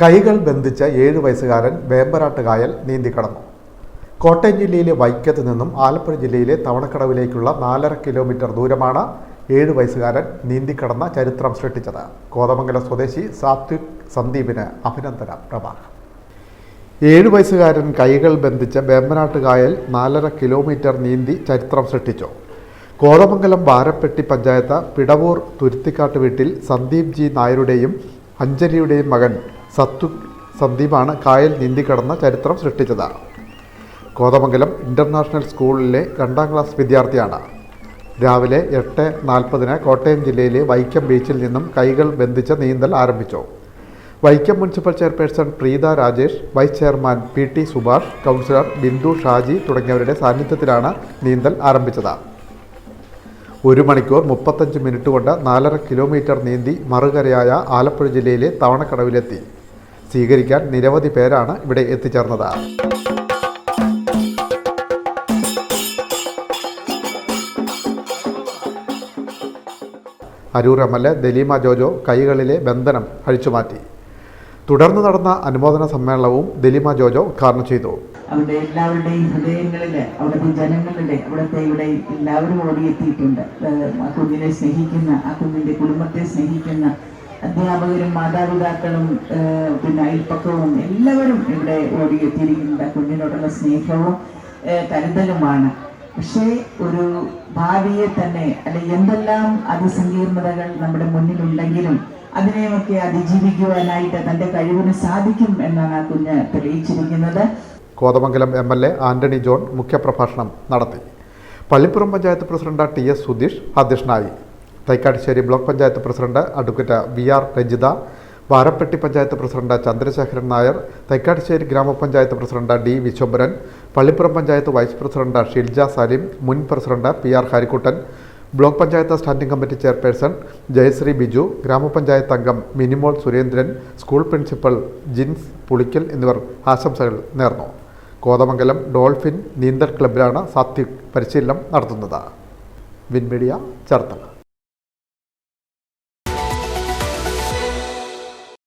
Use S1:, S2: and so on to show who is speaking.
S1: കൈകൾ ബന്ധിച്ച ഏഴ് വയസ്സുകാരൻ വേമ്പനാട്ട് കായൽ നീന്തിക്കടന്നു. കോട്ടയം ജില്ലയിലെ വൈക്കത്ത് നിന്നും ആലപ്പുഴ ജില്ലയിലെ തവണക്കടവിലേക്കുള്ള നാലര കിലോമീറ്റർ ദൂരമാണ് ഏഴ് വയസ്സുകാരൻ നീന്തിക്കടന്ന ചരിത്രം സൃഷ്ടിച്ചത്. കോതമംഗലം സ്വദേശി സാത്വിക് സന്ദീപിന് അഭിനന്ദന പ്രവാഹം ഏഴു വയസ്സുകാരൻ കൈകൾ ബന്ധിച്ച വേമ്പനാട്ട് കായൽ നാലര കിലോമീറ്റർ നീന്തി ചരിത്രം സൃഷ്ടിച്ചു. കോതമംഗലം വാരപ്പെട്ടി പഞ്ചായത്ത് പിടവൂർ തുരുത്തിക്കാട്ട് വീട്ടിൽ സന്ദീപ് ജി നായരുടെയും അഞ്ജലിയുടെയും മകൻ സത്തു സന്ദീപാണ് കായൽ നീന്തിക്കടന്ന ചരിത്രം സൃഷ്ടിച്ചത്. കോതമംഗലം ഇന്റർനാഷണൽ സ്കൂളിലെ രണ്ടാം ക്ലാസ് വിദ്യാർത്ഥിയാണ്. രാവിലെ എട്ട് നാൽപ്പതിന് കോട്ടയം ജില്ലയിലെ വൈക്കം ബീച്ചിൽ നിന്നും കൈകൾ ബന്ധിച്ച് നീന്തൽ ആരംഭിച്ചു. Vaikom municipal chairperson Preetha Rajesh vice chairman P T Subhash councillor Bindu Shaji തുടങ്ങിയവരുടെ സാന്നിധ്യത്തിലാണ് നീന്തൽ ആരംഭിച്ചത്. ഒരു മണിക്കൂർ മുപ്പത്തഞ്ച് മിനിറ്റ് കൊണ്ട് നാലര കിലോമീറ്റർ നീന്തി മറുകരയായ ആലപ്പുഴ ജില്ലയിലെ തവണക്കടവിലെത്തി. സ്വീകരിക്കാൻ നിരവധി പേരാണ് ഇവിടെ എത്തിച്ചേർന്നത്. Aroor M L A Daleema Jojo കൈകളിലെ ബന്ധനം അഴിച്ചുമാറ്റി. തുടർന്ന് നടന്ന അനുമോദന സമ്മേളനവും ദലീമ ജോജോ ഉദ്ഘാടനം ചെയ്തു.
S2: അവിടെ എല്ലാവരുടെയും ഹൃദയങ്ങളിൽ അവിടുത്തെ ജനങ്ങളുടെ അവിടുത്തെ ഇവിടെ എല്ലാവരും ഓടിയെത്തിയിട്ടുണ്ട്. ആ കുഞ്ഞിനെ സ്നേഹിക്കുന്ന ആ കുഞ്ഞിന്റെ കുടുംബത്തെ സ്നേഹിക്കുന്ന അധ്യാപകരും മാതാപിതാക്കളും പിന്നെ അയൽപ്പക്കവും എല്ലാവരും ഇവിടെ ഓടിയെത്തിയിരിക്കുന്നുണ്ട് കുഞ്ഞിനോടുള്ള സ്നേഹവും കരുതലുമാണ്. പക്ഷേ ഒരു ഭാവിയെ തന്നെ അല്ലെ എന്തെല്ലാം അതിസങ്കീർണതകൾ നമ്മുടെ മുന്നിലുണ്ടെങ്കിലും അതിനെയൊക്കെ അതിജീവിക്കുവാനായിട്ട് തന്റെ കഴിവിന് സാധിക്കും എന്നാണ് ആ കുഞ്ഞ് തെളിയിച്ചിരിക്കുന്നത്.
S1: Kothamangalam M L A Antony John മുഖ്യപ്രഭാഷണം നടത്തി. Pallippuram panchayat president T S Sudheesh അധ്യക്ഷനായി. Thaikkattussery block panchayat president advocate V R Ranjitha Varappetty panchayat president Chandrasekharan Nair Thaikkattussery ഗ്രാമപഞ്ചായത്ത് president D Vishwambharan Pallippuram panchayat vice president Shilja Saleem മുൻ president P R Harikuttan block panchayat standing committee chairperson Jayasree Biju ഗ്രാമപഞ്ചായത്ത് അംഗം Minimol Surendran school principal Jins Pulickal എന്നിവർ ആശംസകൾ നേർന്നു. Kothamangalam dolphin നീന്തൽ ക്ലബിലാണ് സാത്വിക് പരിശീലനം നടത്തുന്നത്. വിൻമീഡിയ ചേർത്തല.